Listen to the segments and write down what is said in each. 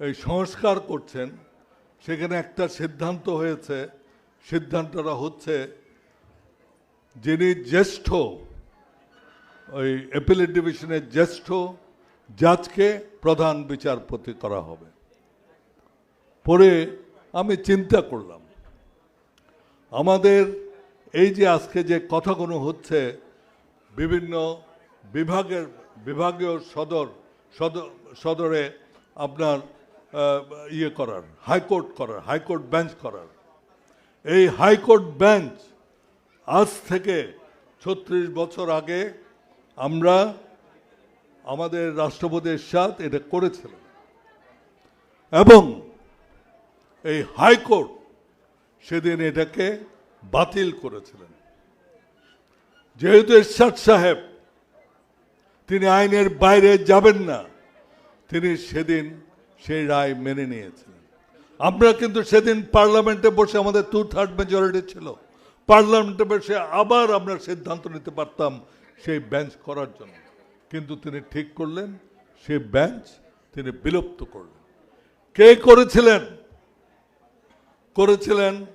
এই সংস্কার করছেন, সেখানে একটা সিদ্ধান্ত হয়েছে, সিদ্ধান্তটা হচ্ছে যিনি জ্যেষ্ঠ, ওই অ্যাপিলেট ডিভিশনের জ্যেষ্ঠ জাজকে প্রধান বিচারপতি করা হবে। পরে আমি চিন্তা করলাম, আমাদের এই যে আজকে যে কথাগুলো হচ্ছে, বিভিন্ন বিভাগের, বিভাগীয় সদর সদর সদরে আপনার ইয়ে করার, হাইকোর্ট করার, হাইকোর্ট বেঞ্চ করার। এই হাইকোর্ট বেঞ্চ আজ থেকে ছত্রিশ বছর আগে আমরা আমাদের রাষ্ট্রপতির সাথে এটা করেছিলাম এবং এই হাইকোর্ট সেদিন এটাকে বাতিল করেছিলেন। যেহেতু এরশাদ সাহেব, তিনি আইনের বাইরে যাবেন না, তিনি সেদিন সেই রায় মেনে নিয়েছিলেন। আমরা কিন্তু সেদিন পার্লামেন্টে বসে আমাদের টু থার্ড মেজরিটি ছিল। পার্লামেন্টে বসে আবার আমরা সিদ্ধান্ত নিতে পারতাম সেই বেঞ্চ করার জন্য। কিন্তু তিনি ঠিক করলেন, সেই বেঞ্চ তিনি বিলুপ্ত করলেন। কে করেছিলেন? করেছিলেন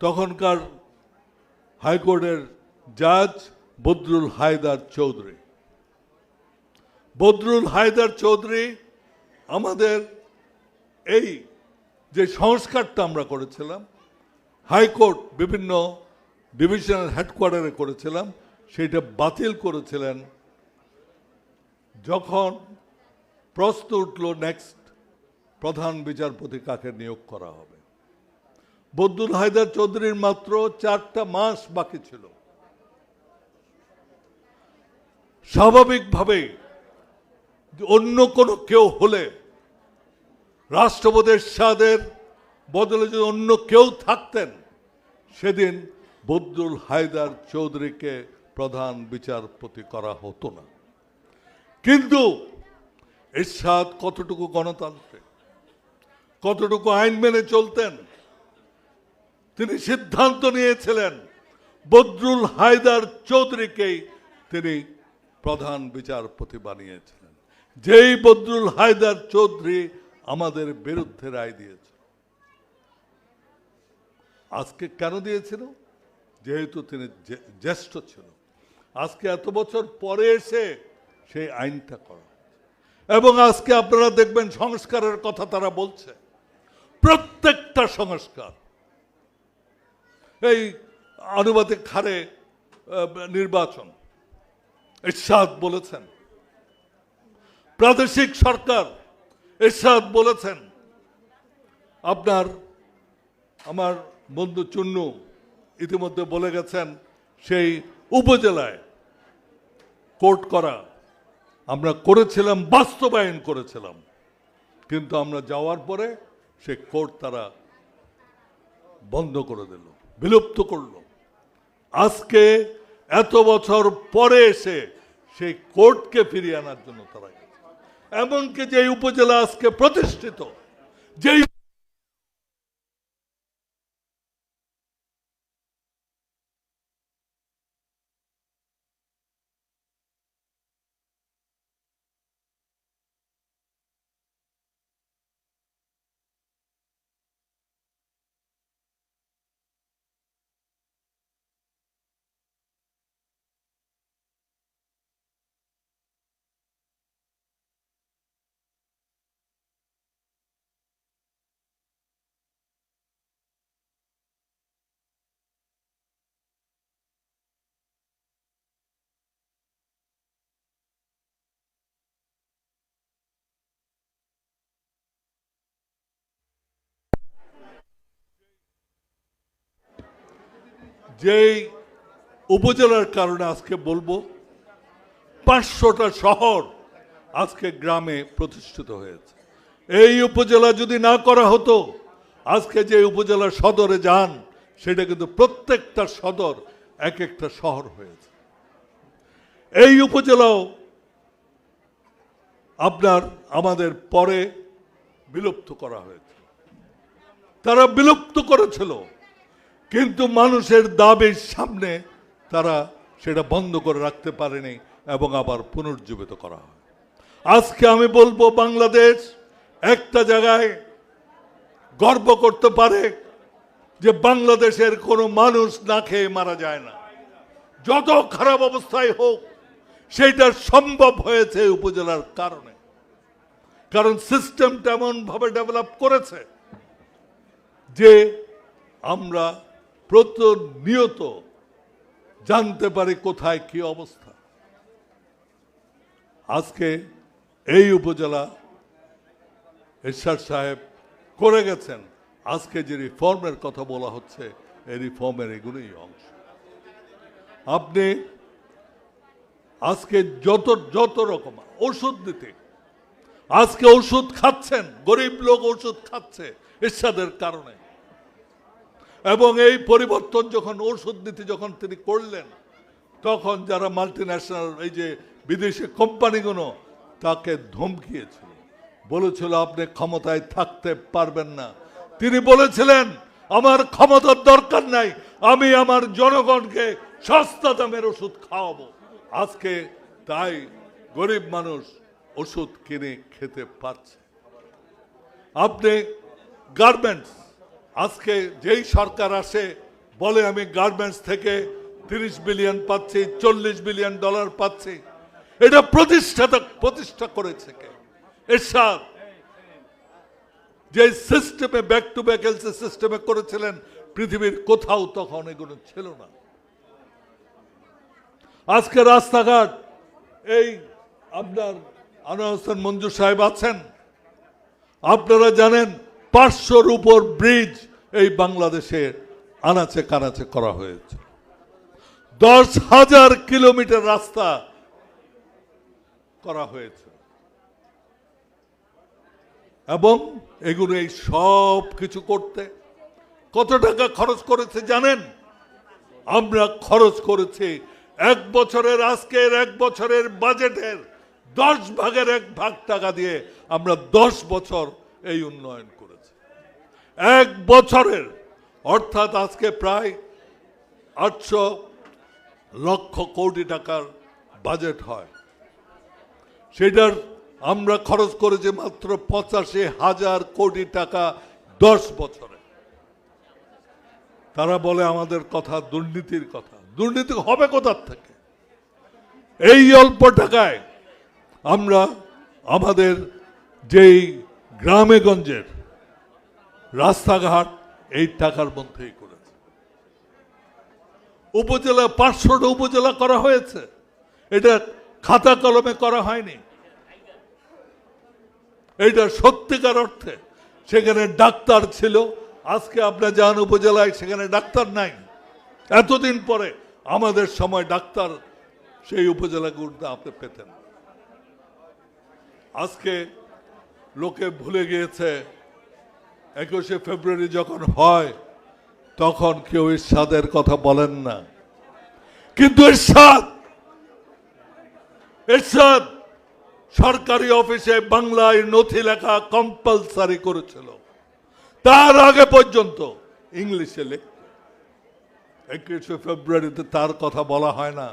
তখনকার হাইকোর্টের জাজ বদরুল হায়দার চৌধুরী। বদরুল হায়দার চৌধুরী আমাদের এই যে সংস্কারটা আমরা করেছিলাম, হাইকোর্ট বিভিন্ন ডিভিশনাল হেডকোয়ার্টারে করেছিলাম, সেটা বাতিল করেছিলেন। যখন প্রশ্ন উঠল, নেক্সট প্রধান বিচারপতি কাকে নিয়োগ করা হবে? বদরুল হায়দার চৌধুরীর মাত্র চারটা মাস বাকি ছিল। স্বাভাবিকভাবে অন্য কোনো কেউ হলে রাষ্ট্রপতির সাদের বদলে যদি অন্য কেউ থাকতেন, সেদিন বদরুল হায়দার চৌধুরীকে প্রধান বিচারপতি করা হতো না। কিন্তু এরশাদ কতটুকু গণতান্ত্রিক, কতটুকু আইন মেনে চলতেন, তিনি সিদ্ধান্ত নিয়েছিলেন বদরুল হায়দার চৌধুরীকেই তিনি প্রধান বিচারপতি বানিয়েছিলেন। যেই বদরুল হায়দার চৌধুরী আমাদের বিরুদ্ধে রায় দিয়েছিল আজকে কেন দিয়েছিল? যেহেতু তিনি জ্যেষ্ঠ ছিল। আজকে এত বছর পরে এসে সেই আইনটা করা এবং আজকে আপনারা দেখবেন সংস্কারের কথা তারা বলছে। প্রত্যেকটা সংস্কার। এই আনুবাদিক হারে নির্বাচন। এরশাদ বলেছেন, প্রাদেশিক সরকার এরশাদ বলেছেন, আপনার, আমার বন্ধু চুন্নু ইতিমধ্যে বলে গেছেন, সেই উপজেলায় কোর্ট করা, আমরা করেছিলাম, বাস্তবায়ন করেছিলাম। কিন্তু আমরা যাওয়ার পরে সে কোর্ট তারা বন্ধ করে দিল, বিলুপ্ত করল। আজকে এত বছর পরে এসে সেই কোর্টকে ফিরিয়ে আনার জন্য তারা এমনকি যে উপজেলা আজকে প্রতিষ্ঠিত যেই যেই উপজেলার কারণে আজকে বলব, পাঁচশোটা শহর আজকে গ্রামে প্রতিষ্ঠিত হয়েছে। এই উপজেলা যদি না করা হতো, আজকে যে উপজেলা সদরে যান, সেটা কিন্তু প্রত্যেকটা সদর এক একটা শহর হয়েছে। এই উপজেলাও আপনার আমাদের পরে বিলুপ্ত করা হয়েছে। তারা বিলুপ্ত করেছিল। কিন্তু মানুষের দাবির সামনে তারা সেটা বন্ধ করে রাখতে পারেনি এবং আবার পুনর্জীবিত করা হয়। আজকে আমি বলব বাংলাদেশ একটা জায়গায় গর্ব করতে পারে যে বাংলাদেশের কোনো মানুষ না খেয়ে মারা যায় না। যত খারাপ অবস্থায় হোক, সেইটা সম্ভব হয়েছে উপজেলার কারণে। কারণ সিস্টেমটা এমনভাবে ডেভেলপ করেছে যে আমরা প্রতিনিয়ত জানতে পারি কোথায় কি অবস্থা। আজকে এই উপজেলা এরশাদ সাহেব করে গেছেন। আজকে যে রিফর্মের কথা বলা হচ্ছে, এই রিফর্মের এগুলোই অংশ। আপনি আজকে যত যত রকম ওষুধ দিতে, আজকে ওষুধ খাচ্ছেন, গরিব লোক ওষুধ খাচ্ছে এরশাদের কারণে। এবং এই পরিবর্তন যখন ওষুধ নীতি যখন তিনি করলেন, তখন যারা মাল্টি ন্যাশনাল এই যে বিদেশি কোম্পানিগুলো, তাকে ধমকিয়েছিল। বলেছিল, আপনি ক্ষমতায় থাকতে পারবেন না। তিনি বলেছিলেন, আমার ক্ষমতার দরকার নাই, আমি আমার জনগণকে সস্তা দামের ওষুধ খাওয়াবো। আজকে তাই গরিব মানুষ ওষুধ কিনে খেতে পারছে। আপনি গার্মেন্টস আজকে যেই সরকার আসে, বলে আমি গার্মেন্টস থেকে তিরিশ বিলিয়ন পাচ্ছি, চল্লিশ বিলিয়ন ডলার পাচ্ছি। এটা প্রতিষ্ঠাতা, প্রতিষ্ঠা করেছে কে? এরশাদ, যে সিস্টেমে ব্যাক টু ব্যাক এলসি সিস্টেমে করেছিলেন, পৃথিবীর কোথাও তখন এগুলো ছিল না। আজকে রাস্তাঘাট, এই আপনার আনোয়ার হোসেন মঞ্জু সাহেব আছেন। আপনারা জানেন পাঁচশোর উপর ব্রিজ এই বাংলাদেশে আনাচে কানাচে করা হয়েছে। দশ হাজার কিলোমিটার রাস্তা করা হয়েছে। এবং এগুলো এই সব কিছু করতে কত টাকা খরচ করেছে জানেন? আমরা খরচ করেছি এক বছরের আজকের, এক বছরের বাজেটের, দশ ভাগের এক ভাগ টাকা দিয়ে আমরা দশ বছর এই উন্নয়ন করেছে। এক বছরের, অর্থাৎ আজকে প্রায় আটশো লক্ষ কোটি টাকার বাজেট হয়। সেটার আমরা খরচ করেছি মাত্র পঁচাশি হাজার কোটি টাকা দশ বছরে। তারা বলে আমাদের কথা দুর্নীতির কথা। দুর্নীতি হবে কোথার থেকে? এই অল্প টাকায় আমরা আমাদের যেই গ্রামে গঞ্জের রাস্তাঘাট এই টাকার মধ্যেই করেছে। উপজেলা পাঁচশোটা উপজেলা করা হয়েছে। এটা খাতা কলমে করা হয়নি। এটা সত্যিকার অর্থে সেখানে ডাক্তার ছিল। আজকে আপনার যান উপজেলায়, সেখানে ডাক্তার নাই। এতদিন পরে আমাদের সময় ডাক্তার সেই উপজেলাগুলোতে আপনি পেতেন। আজকে লোকে ভুলে গিয়েছে, একুশে ফেব্রুয়ারি যখন হয়, তখন কেউ ইরশাদের কথা বলেন না। কিন্তু ইরশাদ ইরশাদ সরকারি অফিসে বাংলায় নথি লেখা কম্পালসারি করেছিল। তার আগে পর্যন্ত ইংলিশে লেখ একুশে ফেব্রুয়ারিতে তার কথা বলা হয় না,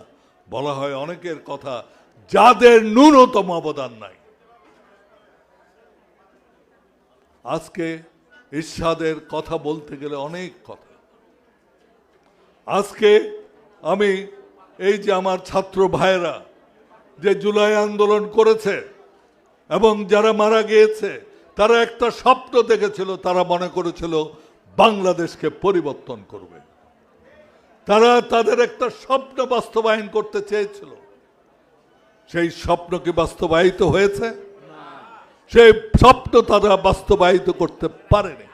বলা হয় অনেকের কথা, যাদের ন্যূনতম অবদান নাই। আজকে ইরশাদের কথা বলতে গেলে অনেক কথা। আজকে আমি এই যে আমার ছাত্র ভাইয়েরা যে জুলাই আন্দোলন করেছে এবং যারা মারা গিয়েছে, তারা একটা স্বপ্ন দেখেছিল, তারা মনে করেছিল বাংলাদেশকে পরিবর্তন করবে। তারা তাদের একটা স্বপ্ন বাস্তবায়ন করতে চেয়েছিল। সেই স্বপ্ন কি বাস্তবায়িত হয়েছে? সেই স্বপ্ন তারা বাস্তবায়িত করতে পারেনি।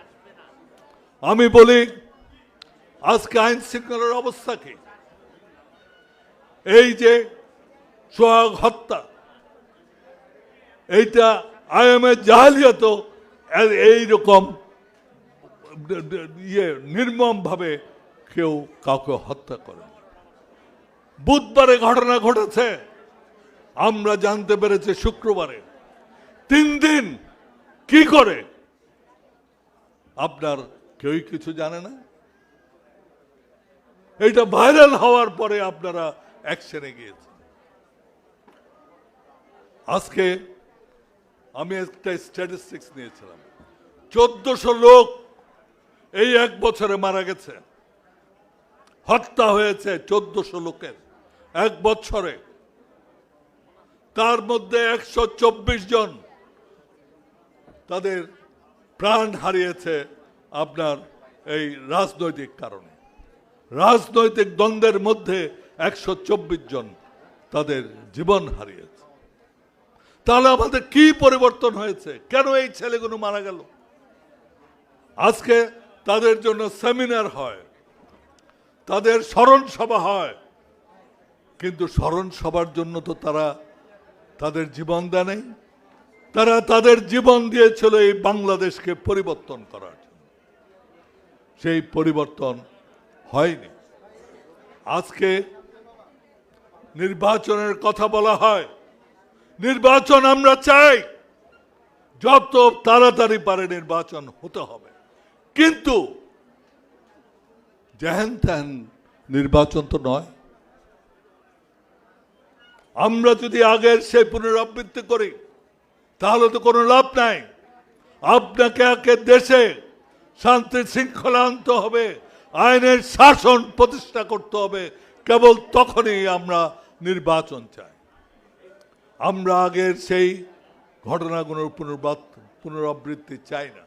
আমি বলি, আজকে আইন শৃঙ্খলার অবস্থা কি? এই যে সোহাগ হত্যা, এইটা আইএমএ জাহালিয়াত এইরকম ইয়ে নির্মম ভাবে কেউ কাউকে হত্যা করে বুধবারে ঘটনা ঘটেছে। আমরা জানতে পেরেছি শুক্রবারে। তিন দিন কি করে? আপনার কেউই কিছু জানে না? এটা ভাইরাল হওয়ার পরে আপনারা অ্যাকশনে গিয়েছেন। আজকে আমি একটা স্ট্যাটিস্টিক্স নিয়েছিলাম। চোদ্দশো লোক এই এক বছরে মারা গেছে। হত্যা হয়েছে চোদ্দশো লোকের এক বছরে। তার মধ্যে একশো চব্বিশ জন তাদের প্রাণ হারিয়েছে আপনার এই রাজনৈতিক কারণে। রাজনৈতিক দ্বন্দ্বের মধ্যে একশো চব্বিশ জন তাদের জীবন হারিয়েছে। তাহলে আমাদের কি পরিবর্তন হয়েছে? কেন এই ছেলেগুলো মারা গেল? আজকে তাদের জন্য সেমিনার হয়, তাদের স্মরণ সভা হয়, কিন্তু স্মরণ সভার জন্য তো তারা তাদের জীবন দেয় তারা তাদের জীবন দিয়েছিল এই বাংলাদেশকে পরিবর্তন করার জন্য। সেই পরিবর্তন হয়নি। আজকে নির্বাচনের কথা বলা হয়। নির্বাচন আমরা চাই। যত তাড়াতাড়ি পারে নির্বাচন হতে হবে। কিন্তু যেহেন তেহেন নির্বাচন তো নয়। আমরা যদি আগের সেই পুনরাবৃত্তি করি তাহলে তো কোনো লাভ নাই। আপনাকে একে দেশে শান্তি শৃঙ্খলা আনতে হবে, আইনের শাসন প্রতিষ্ঠা করতে হবে। কেবল তখনই আমরা নির্বাচন চাই। আমরা আগের সেই ঘটনাগুলোর পুনর্বাত, পুনরাবৃত্তি চাই না।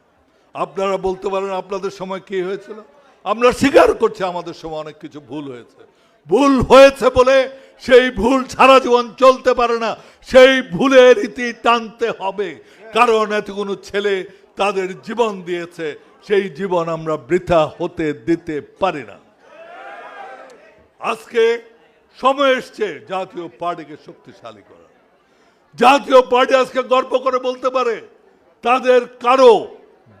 আপনারা বলতে পারেন আপনাদের সময় কি হয়েছিল? আমরা স্বীকার করছি আমাদের সময় অনেক কিছু ভুল হয়েছে। ভুল হয়েছে বলে সেই ভুল সারা জীবন চলতে পারে না, সেই ভুলের ইতি টানতে হবে। কারণ এতগুলো ছেলে তাদের জীবন দিয়েছে, সেই জীবন আমরা বৃথা হতে দিতে পারি না। আজকে সময় এসছে জাতীয় পার্টিকে শক্তিশালী করা জাতীয় পার্টি আজকে গর্ব করে বলতে পারে, তাদের কারও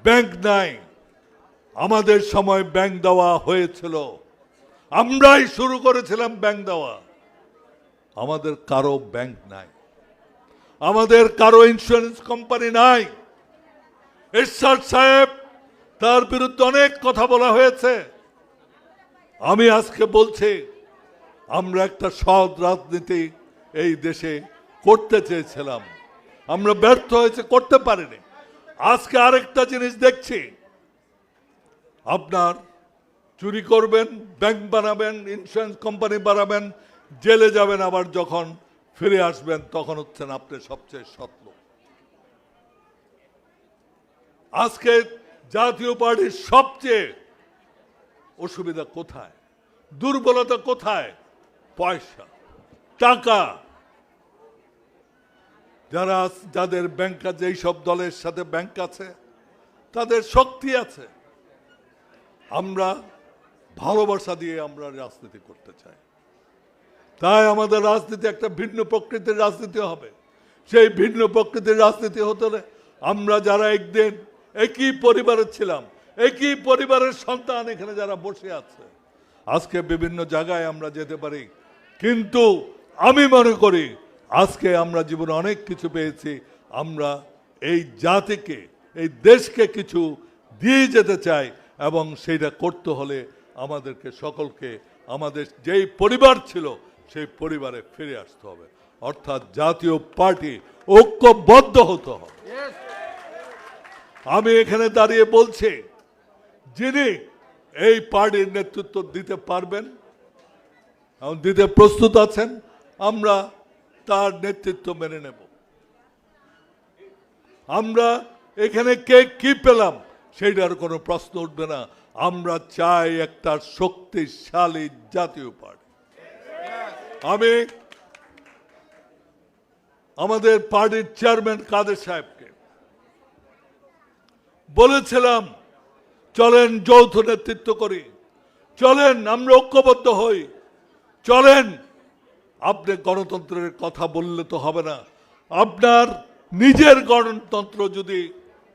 ব্যাংক নাই। আমাদের সময় ব্যাংক দেওয়া হয়েছিল। আমরাই শুরু করেছিলাম ব্যাংক দেওয়া। আমাদের কারও ব্যাংক নাই। আমাদের কারও ইন্স্যুরেন্স কোম্পানি নাই। এরশাদ সাহেব, তার বিরুদ্ধে অনেক কথা বলা হয়েছে। আমি আজকে বলছি, আমরা একটা সৎ রাজনীতি এই দেশে করতে চেয়েছিলাম। আমরা ব্যর্থ হয়েছে, করতে পারিনি। আজকে আরেকটা জিনিস দেখছি। আপনার চুরি করবেন ব্যাংক বানাবেন ইন্স্যুরেন্স কোম্পানি বানাবেন, জেলে যাবেন আবার যখন ফিরে আসবেন, তখন হচ্ছেন আপনি সবচেয়ে লোক। আজকে জাতীয় পার্টির সবচেয়ে অসুবিধা কোথায়? দুর্বলতা কোথায়? পয়সা, টাকা। যারা যাদের ব্যাংক আছে সব দলের সাথে ব্যাংক আছে, তাদের শক্তি আছে। আমরা ভালোবাসা দিয়ে আমরা রাজনীতি করতে চাই। তাই আমাদের রাজনীতি একটা ভিন্ন প্রকৃতির রাজনীতি হবে। সেই ভিন্ন প্রকৃতির রাজনীতি হতে হলে আমরা যারা একদিন একই পরিবারের ছিলাম, একই পরিবারের সন্তান এখানে যারা বসে আছে, আজকে বিভিন্ন জায়গায় আমরা যেতে পারি। কিন্তু আমি মনে করি আজকে আমরা জীবনে অনেক কিছু পেয়েছি। আমরা এই জাতিকে, এই দেশকে কিছু দিয়ে যেতে চাই এবং সেইটা করতে হলে আমাদেরকে সকলকে, আমাদের যেই পরিবার ছিল, সেই পরিবারে ফিরে আসতে হবে। অর্থাৎ জাতীয় পার্টি ঐক্যবদ্ধ হতে হবে। আমি এখানে দাঁড়িয়ে বলছি, যিনি এই পার্টির নেতৃত্ব দিতে পারবেন, এবং দিতে প্রস্তুত আছেন, আমরা তার নেতৃত্ব মেনে নেব। আমরা এখানে কে কি পেলাম, সেইটার কোনো প্রশ্ন উঠবে না। আমরা চাই একটা শক্তিশালী জাতীয় পার্টি। আমি আমাদের পার্টির চেয়ারম্যান কাদের সাহেবকে বলেছিলাম, চলেন যৌথ নেতৃত্ব করি, চলেন আমরা ঐক্যবদ্ধ হই, চলেন। আপনি গণতন্ত্রের কথা বললে তো হবে না। আপনার নিজের গণতন্ত্র যদি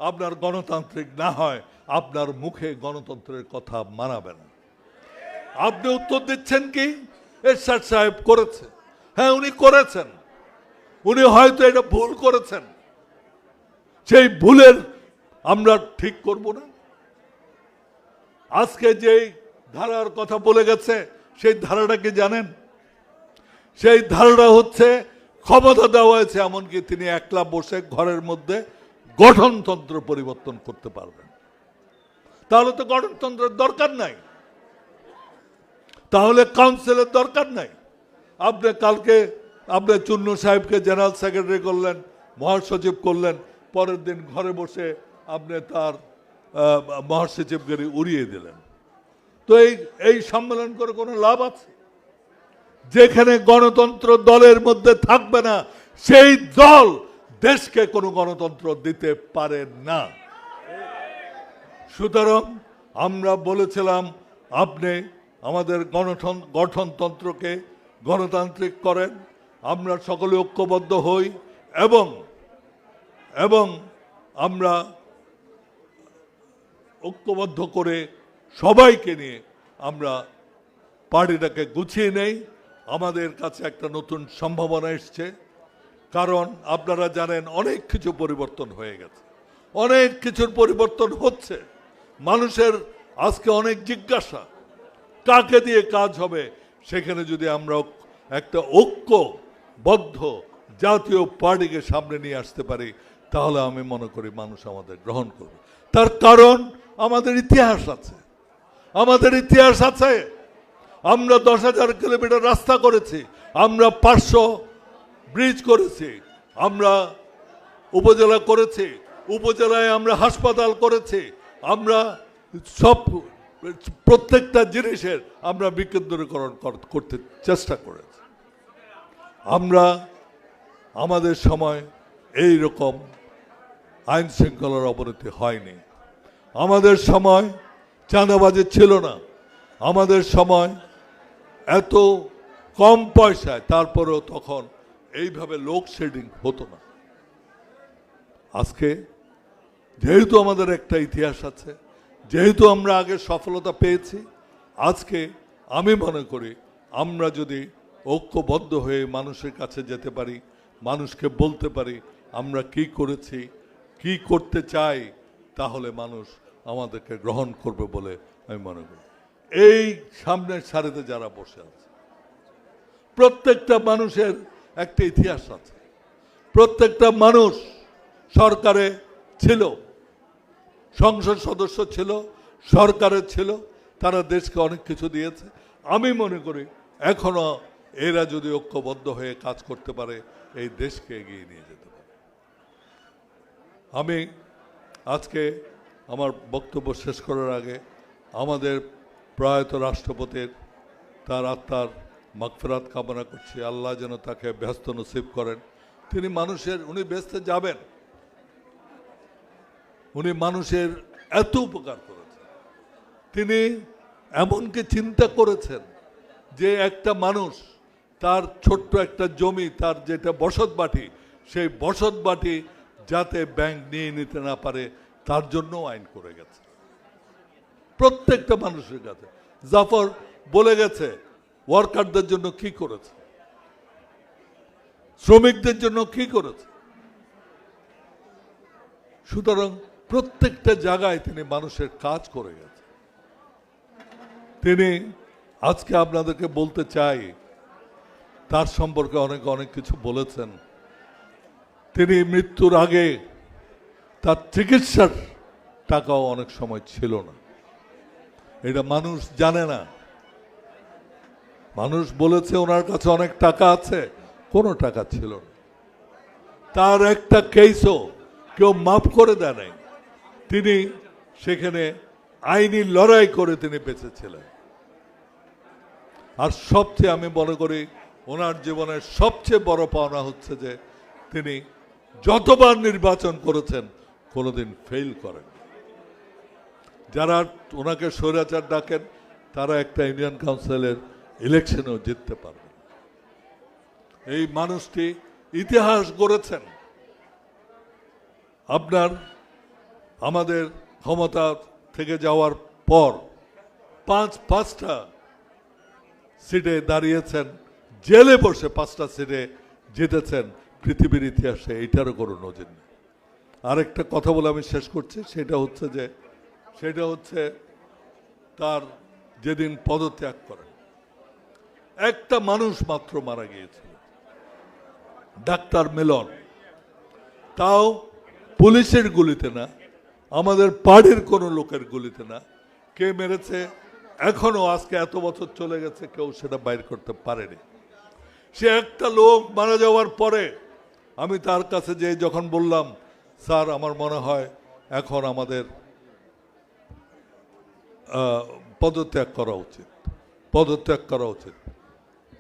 আপনার গণতান্ত্রিক না হয় আপনার মুখে গণতন্ত্রের কথা মানাবে না আপনি উত্তর দিচ্ছেন কি? এরশাদ সাহেব করেছে। হ্যাঁ উনি করেছেন। উনি হয়তো এটা ভুল করেছেন। সেই ভুলের আমরা ঠিক করব না। আজকে যেই ধারার কথা বলে গেছে, সেই ধারাটা কি জানেন? সেই ধারাটা হচ্ছে, ক্ষমতা দেওয়া হয়েছে এমনকি তিনি একলা বসে ঘরের মধ্যে গঠনতন্ত্র পরিবর্তন করতে পারবেন। তাহলে তো গণতন্ত্রের দরকার নাই। তাহলে কাউন্সিলের দরকার নাই। আপনি কালকে আপনি চুন্নু সাহেবকে জেনারেল সেক্রেটারি করলেন মহাসচিব করলেন পরের দিন ঘরে বসে আপনি তার আহ, মহাসচিবগিরি উড়িয়ে দিলেন। তো এই এই সম্মেলন করে কোনো লাভ আছে? যেখানে গণতন্ত্র দলের মধ্যে থাকবে না সেই দল দেশকে কোনো গণতন্ত্র দিতে পারে না। সুতরাং আমরা বলেছিলাম, আপনি আমাদের গণতন গঠনতন্ত্রকে গণতান্ত্রিক করেন, আমরা সকলে ঐক্যবদ্ধ হই, এবং এবং আমরা ঐক্যবদ্ধ করে সবাইকে নিয়ে আমরা পার্টিটাকে গুছিয়ে নেই। আমাদের কাছে একটা নতুন সম্ভাবনা এসছে, কারণ আপনারা জানেন অনেক কিছু পরিবর্তন হয়ে গেছে। অনেক কিছুর পরিবর্তন হচ্ছে। মানুষের আজকে অনেক জিজ্ঞাসা। কাকে দিয়ে কাজ হবে? সেখানে যদি আমরা একটা ঐক্যবদ্ধ জাতীয় পার্টিকে সামনে নিয়ে আসতে পারি, তাহলে আমি মনে করি মানুষ আমাদের গ্রহণ করবে। তার কারণ আমাদের ইতিহাস আছে। আমাদের ইতিহাস আছে। আমরা দশ হাজার কিলোমিটার রাস্তা করেছি। আমরা পাঁচশো ব্রিজ করেছি। আমরা উপজেলা করেছি। উপজেলায় আমরা হাসপাতাল করেছি। আমরা সব, প্রত্যেকটা জিনিসের আমরা বিকেন্দ্রীকরণ কর- করতে চেষ্টা করেছি। আমরা, আমাদের সময় এই রকম আইন শৃঙ্খলার অবনতি হয়নি। আমাদের সময় চাঁদাবাজি ছিল না। আমাদের সময় এত কম পয়সায়, তারপরেও তখন এইভাবে লোডশেডিং হতো না। আজকে যেহেতু আমাদের একটা ইতিহাস আছে, যেহেতু আমরা আগে সফলতা পেয়েছি, আজকে আমি মনে করি আমরা যদি ঐক্যবদ্ধ হয়ে মানুষের কাছে যেতে পারি, মানুষকে বলতে পারি আমরা কি করেছি, কি করতে চাই, তাহলে মানুষ আমাদেরকে গ্রহণ করবে বলে আমি মনে করি। এই সামনের সারিতে যারা বসে আছে, প্রত্যেকটা মানুষের একটা ইতিহাস আছে, প্রত্যেকটা মানুষ সরকারে ছিল, সংসদ সদস্য ছিল, সরকারের ছিল, তারা দেশকে অনেক কিছু দিয়েছে। আমি মনে করি এখনও এরা যদি ঐক্যবদ্ধ হয়ে কাজ করতে পারে, এই দেশকে এগিয়ে নিয়ে যেতে পারে। আমি আজকে আমার বক্তব্য শেষ করার আগে আমাদের প্রয়াত রাষ্ট্রপতির, তার আত্মার মাগফেরাত কামনা করছি। আল্লাহ যেন তাকে ব্যস্ত নসিব করেন। তিনি মানুষের, উনি ব্যস্ত যাবেন। উনি মানুষের এত উপকার করেছেন। তিনি এমনকি চিন্তা করেছেন যে একটা মানুষ তার ছোট্ট একটা জমি, তার যেটা বসত বাটি সেই বসত বাটি যাতে ব্যাংক নিয়ে নিতে না পারে, তার জন্য আইন করে গেছে। প্রত্যেকটা মানুষের কাছে। জাফর বলে গেছে, ওয়ার্কারদের জন্য কি করেছে? শ্রমিকদের জন্য কি করেছে? সুতরাং প্রত্যেকটা জায়গায় তিনি মানুষের কাজ করে গেছেন। তিনি আজকে আপনাদেরকে বলতে চাই, তার সম্পর্কে অনেক অনেক কিছু বলেছেন। তিনি মৃত্যুর আগে তার চিকিৎসার টাকাও অনেক সময় ছিল না। এটা মানুষ জানে না। মানুষ বলেছে ওনার কাছে অনেক টাকা আছে, কোনো টাকা ছিল না। তার একটা কেসও কেউ মাফ করে দেয় নাই। তিনি সেখানে আইনি লড়াই করে তিনি বেঁচেছিলেন। আর সবচেয়ে আমি মনে করি, ওনার জীবনের সবচেয়ে বড় পাওনা হচ্ছে যে, তিনি যতবার নির্বাচন করেছেন, কোনোদিন ফেল করেন। যারা ওনাকে স্বৈরাচার ডাকেন, তারা একটা ইন্ডিয়ান কাউন্সিলের ইলেকশনেও জিততে পারবে। এই মানুষটি ইতিহাস গড়েছেন। আপনার আমাদের ক্ষমতা থেকে যাওয়ার পর পাঁচ, পাঁচটা সিটে দাঁড়িয়েছেন, জেলে বসে পাঁচটা সিটে জিতেছেন পৃথিবীর ইতিহাসে এইটারও কোনো নজির নেই। আরেকটা কথা বলে আমি শেষ করছি, সেটা হচ্ছে যে, সেটা হচ্ছে তার যেদিন পদত্যাগ করেন, একটা মানুষ মাত্র মারা গিয়েছিল, ডাক্তার মিলন। তাও পুলিশের গুলিতে না আমাদের পার্টির কোনো লোকের গুলিতে না। কে মেরেছে? এখনও আজকে এত বছর চলে গেছে, কেউ সেটা বাইর করতে পারেনি। সে একটা লোক মারা যাওয়ার পরে আমি তার কাছে যে যখন বললাম, স্যার, আমার মনে হয় এখন আমাদের পদত্যাগ করা উচিত। পদত্যাগ করা উচিত।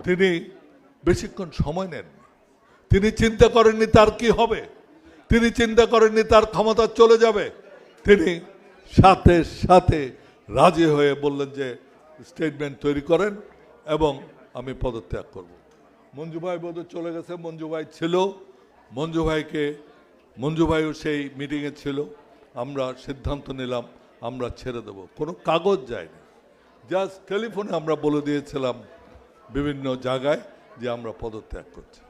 তিনি বেশিক্ষণ সময় নেননি। তিনি চিন্তা করেননি তার কি হবে। তিনি চিন্তা করেননি তার ক্ষমতা চলে যাবে। তিনি সাথে সাথে রাজি হয়ে বললেন যে স্টেটমেন্ট তৈরি করেন এবং আমি পদত্যাগ করব। মঞ্জু ভাই বোধহয় চলে গেছে। মঞ্জু ভাই ছিল। মঞ্জু ভাইকে, মঞ্জু ভাইও সেই মিটিংয়ে ছিল। আমরা সিদ্ধান্ত নিলাম, আমরা ছেড়ে দেব। কোনো কাগজ যায়নি। জাস্ট টেলিফোনে আমরা বলে দিয়েছিলাম বিভিন্ন জায়গায় যে আমরা পদত্যাগ করছি।